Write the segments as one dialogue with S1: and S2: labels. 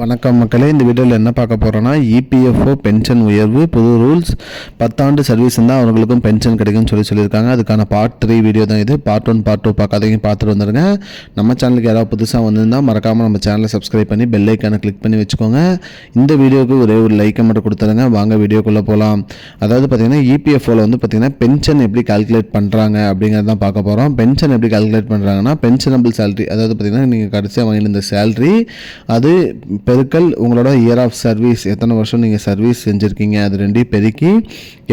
S1: வணக்கம் மக்களே இந்த வீடியோவில் என்ன பார்க்க போகிறோன்னா இபிஎஃப்ஓ பென்ஷன் உயர்வு புது ரூல்ஸ் பத்தாண்டு சர்வீஸ் இருந்தால் அவங்களுக்கும் பென்ஷன் கிடைக்கும்னு சொல்லி சொல்லியிருக்காங்க. அதுக்கான பார்ட் த்ரீ வீடியோ தான் இது. பார்ட் ஒன் பார்ட் டூ பார்க்காதீங்க பார்த்துட்டு வந்துருங்க. நம்ம சேனலுக்கு யாராவது புதுசாக வந்திருந்தால் மறக்காமல் நம்ம சேனலை சப்ஸ்கிரைப் பண்ணி பெல் ஐக்கானை கிளிக் பண்ணி வச்சுக்கோங்க. இந்த வீடியோவுக்கு ஒரே ஒரு லைக்கை மட்டும் கொடுத்துருங்க. வாங்க வீடியோக்குள்ளே போகலாம் அதாவது பார்த்தீங்கன்னா இபிஎஃப்ஓவில் வந்து பார்த்தீங்கன்னா பென்ஷன் எப்படி கால்குலேட் பண்ணுறாங்க அப்படிங்கிறது தான் பார்க்க போகிறோம் பென்ஷன் எப்படி கால்குலேட் பண்ணுறாங்கன்னா பென்ஷனபிள் சேலரி அதாவது பார்த்தீங்கன்னா நீங்கள் கடைசியாக வாங்கியிருந்த சேலரி அது பெருக்கல் உங்களோட இயர் ஆஃப் சர்வீஸ் எத்தனை வருஷம் நீங்கள் சர்வீஸ் செஞ்சுருக்கீங்க? அது ரெண்டையும் பெருக்கி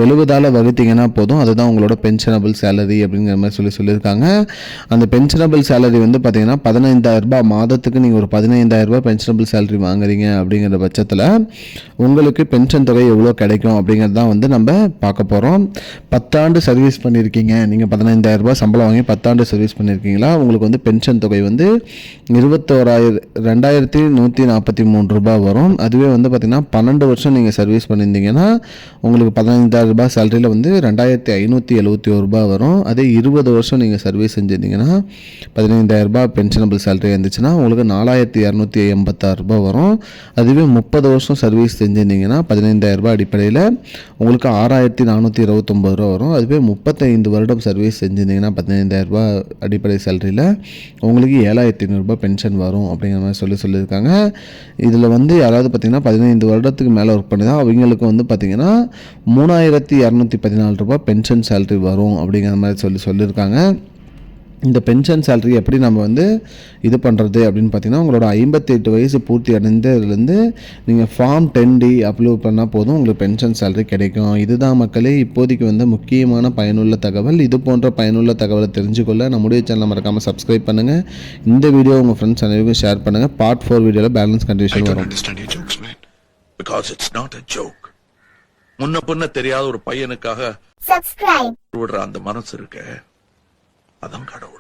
S1: எழுபதால் வகுத்தீங்கன்னா போதும். அதுதான் உங்களோட பென்ஷனபிள் சேலரி அப்படிங்கிற மாதிரி சொல்லி சொல்லியிருக்காங்க. அந்த பென்ஷனபிள் சேலரி வந்து பார்த்தீங்கன்னா பதினைந்தாயிரம் ரூபாய் மாதத்துக்கு நீங்கள் ஒரு பதினைந்தாயிரம் ரூபாய் பென்ஷனபிள் சேலரி வாங்குறீங்க அப்படிங்கிற பட்சத்தில் உங்களுக்கு பென்ஷன் தொகை எவ்வளோ கிடைக்கும் அப்படிங்கிறது தான் வந்து நம்ம பார்க்க போகிறோம் பத்தாண்டு சர்வீஸ் பண்ணியிருக்கீங்க நீங்கள் பதினைந்தாயிரம் ரூபாய் சம்பளம் வாங்கி பத்தாண்டு சர்வீஸ் பண்ணியிருக்கீங்களா உங்களுக்கு வந்து பென்ஷன் தொகை வந்து இருபத்தோராயிரம் ரெண்டாயிரத்தி நூற்றி நாற்பது நாற்பத்தி மூணு ரூபாய் வரும். அதுவே வந்து பார்த்திங்கன்னா பன்னெண்டு வருஷம் நீங்கள் சர்வீஸ் பண்ணியிருந்தீங்கன்னா உங்களுக்கு பதினைந்தாயிரம் ரூபாய் சேலரியில் வந்து ரெண்டாயிரத்தி ஐநூற்றி எழுபத்தி ஒரு ரூபாய் வரும். அதே இருபது வருஷம் நீங்கள் சர்வீஸ் செஞ்சுருந்தீங்கன்னா பதினைந்தாயிரம் ரூபாய் பென்ஷனபிள் சேலரி இருந்துச்சுன்னா உங்களுக்கு நாலாயிரத்தி இரநூத்தி எண்பத்தாறு ரூபாய் வரும். அதுவே முப்பது வருஷம் சர்வீஸ் செஞ்சிருந்தீங்கன்னா பதினைந்தாயிரம் ரூபாய் அடிப்படையில் உங்களுக்கு ஆறாயிரத்தி நானூற்றி இருபத்தொம்பது ரூபா வரும். அதுவே முப்பத்தைந்து வருடம் சர்வீஸ் செஞ்சிருந்தீங்கன்னா பதினைந்தாயிரம் ரூபாய் அடிப்படை சேலரியில் உங்களுக்கு ஏழாயிரத்தி ஐநூறுரூபா பென்ஷன் வரும் அப்படிங்கிற மாதிரி சொல்லி சொல்லியிருக்காங்க. இதில் வந்து யாராவது பார்த்தீங்கன்னா பதினைந்து வருடத்துக்கு மேலே ஒர்க் பண்ணி தான் அவங்களுக்கு வந்து பார்த்தீங்கன்னா மூணாயிரத்தி இரநூத்தி பதினாலு ரூபாய் பென்ஷன் சேலரி வரும் அப்படிங்கிற மாதிரி சொல்லி சொல்லியிருக்காங்க. இந்த பென்ஷன் சேலரி எப்படி நம்ம வந்து இது பண்ணுறது அப்படின்னு பார்த்தீங்கன்னா உங்களோட ஐம்பத்தி எட்டு வயசு பூர்த்தி அடைந்ததுலேருந்து நீங்கள் ஃபார்ம் டென் டி அப்லோட் பண்ணால் போதும் உங்களுக்கு பென்ஷன் சேலரி கிடைக்கும் இதுதான் மக்களே இப்போதைக்கு வந்து முக்கியமான பயனுள்ள தகவல் இது போன்ற பயனுள்ள தகவலை தெரிஞ்சுக்கொள்ள நம்முடைய சேனலை மறக்காமல் சப்ஸ்கிரைப் பண்ணுங்கள் இந்த வீடியோ உங்கள் ஃப்ரெண்ட்ஸ் அனைவருக்கும் ஷேர் பண்ணுங்கள் பார்ட் ஃபோர் வீடியோவில் பேலன்ஸ் கண்டிஷன் வரும்.
S2: Because it's not a joke. முன்ன பின்ன தெரியாத ஒரு பையனுக்காக. விடுற அந்த மனசு இருக்க அதான் கடவுள்